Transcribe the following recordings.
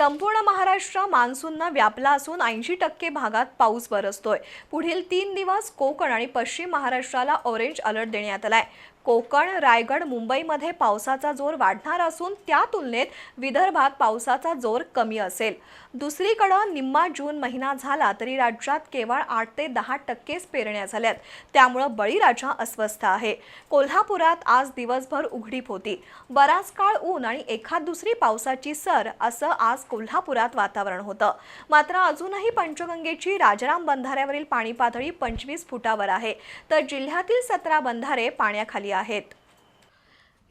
संपूर्ण महाराष्ट्र मान्सूननं व्यापला असून ऐंशी टक्के भागात पाऊस बरसतोय पुढील तीन दिवस कोकण आणि पश्चिम महाराष्ट्राला ऑरेंज अलर्ट देण्यात आलाय. कोकण रायगड मुंबईमध्ये पावसाचा जोर वाढणार असून त्या तुलनेत विदर्भात पावसाचा जोर कमी असेल. दुसरीकडं निम्मा जून महिना झाला तरी राज्यात केवळ आठ ते दहा टक्केच पेरण्या झाल्यात. त्यामुळं बळीराजा अस्वस्थ आहे. कोल्हापुरात आज दिवसभर उघडीप होती. बराच काळ ऊन आणि एखाद दुसरी पावसाची सर असं आज कोल्हापुरात वातावरण होतं. मात्र अजूनही पंचगंगेची राजाराम बंधाऱ्यावरील पाणी पातळी पंचवीस फुटावर आहे. तर जिल्ह्यातील सतरा बंधारे पाण्याखाली आहेत.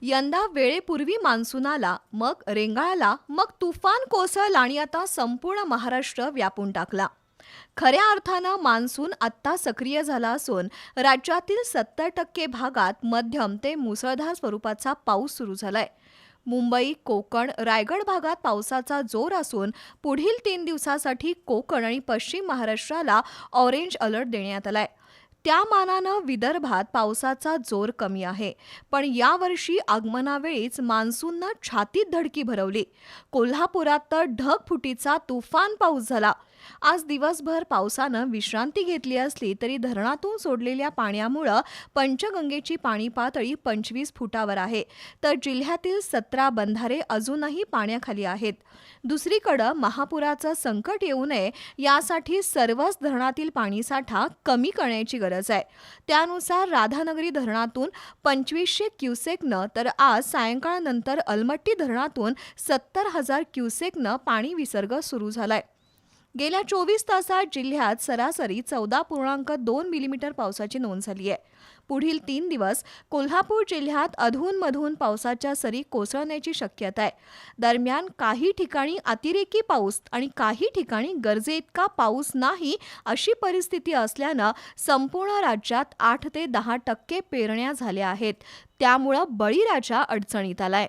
यंदा वेळेपूर्वी मान्सून आला मग रेंगाळला मग तुफान कोसळला आणि आता संपूर्ण महाराष्ट्र व्यापून टाकला. खऱ्या अर्थानं मान्सून आत्ता सक्रिय झाला असून राज्यातील सत्तर टक्के भागात मध्यम ते मुसळधार स्वरूपाचा पाऊस सुरू झालाय. मुंबई कोकण रायगड भागात पावसाचा जोर असून पुढील तीन दिवसासाठी कोकण आणि पश्चिम महाराष्ट्राला ऑरेंज अलर्ट देण्यात आलाय. त्या मानानं विदर्भात पावसाचा जोर कमी आहे. पण यावर्षी आगमनावेळीच मान्सूननं छातीत धडकी भरवली. कोल्हापुरात तर ढगफुटीचा तुफान पाऊस झाला. आज दिवसभर पावसानं विश्रांती घेतली असली तरी धरणातून सोडलेल्या पाण्यामुळं पंचगंगेची पाणी पातळी पंचवीस फुटावर आहे. तर जिल्ह्यातील सतरा बंधारे अजूनही पाण्याखाली आहेत. दुसरीकडं महापुराचं संकट येऊ नये यासाठी सर्वच धरणातील पाणीसाठा कमी करण्याची गरज गरज आहे. त्यानुसार राधानगरी धरणातून पंचवीसशे क्युसेकनं तर आज सायंकाळनंतर अलमट्टी धरणातून सत्तर हजार क्युसेकनं पाणी विसर्ग सुरू झालाय. गेल्या चोवीस तासात जिल्ह्यात सरासरी चौदा पूर्णांक दोन मिलीमीटर पावसाची नोंद झाली आहे. पुढील तीन दिवस कोल्हापूर जिल्ह्यात अधूनमधून पावसाच्या सरी कोसळण्याची शक्यता आहे. दरम्यान काही ठिकाणी अतिरेकी पाऊस आणि काही ठिकाणी गरजेइतका पाऊस नाही अशी परिस्थिती असल्यानं संपूर्ण राज्यात आठ ते दहा टक्के पेरण्या झाल्या आहेत. त्यामुळं बळीराजा अडचणीत आलाय.